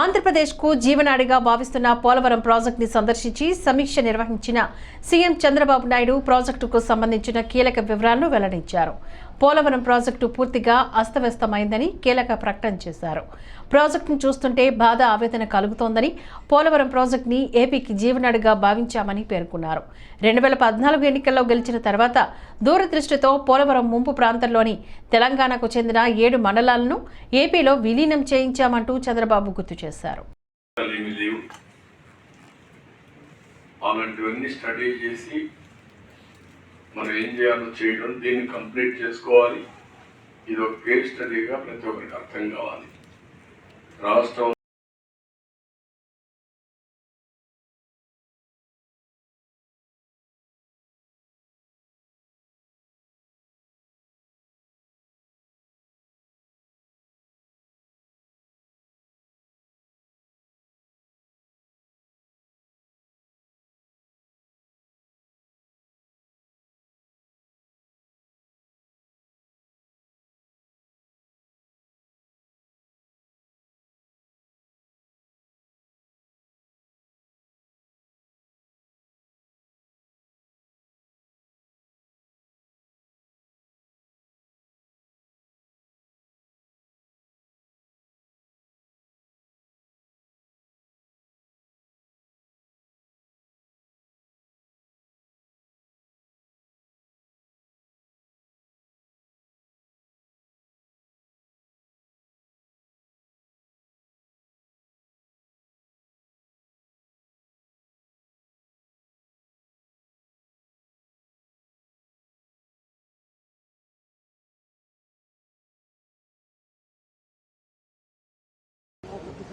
ఆంధ్రప్రదేశ్కు జీవనాడిగా భావిస్తున్న పోలవరం ప్రాజెక్టుని సందర్శించి సమీక్ష నిర్వహించిన సీఎం చంద్రబాబు నాయుడు ప్రాజెక్టుకు సంబంధించిన కీలక వివరాలను వెల్లడించారు. పోలవరం ప్రాజెక్టు పూర్తిగా అస్తవ్యస్తమైందని కీలక ప్రకటన చేశారు. ప్రాజెక్టును చూస్తుంటే బాధ ఆవేదన కలుగుతోందని పోలవరం ప్రాజెక్టుని ఏపీకి జీవనాడిగా భావించామని పేర్కొన్నారు. రెండు వేల పద్నాలుగు ఎన్నికల్లో గెలిచిన తర్వాత దూరదృష్టితో పోలవరం ముంపు ప్రాంతంలోని తెలంగాణకు చెందిన ఏడు మండలాలను ఏపీలో విలీనం చేయించామంటూ చంద్రబాబు గుర్తు చేశారు. అలాంటివన్నీ స్టడీ చేసి మనం ఏం చేయాలో చేయడం దీన్ని కంప్లీట్ చేసుకోవాలి. ఇది ఒక కేస్ స్టడీగా ప్రతి ఒక్కరికి అర్థం కావాలి. రాష్ట్రం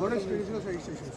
রিসার্চ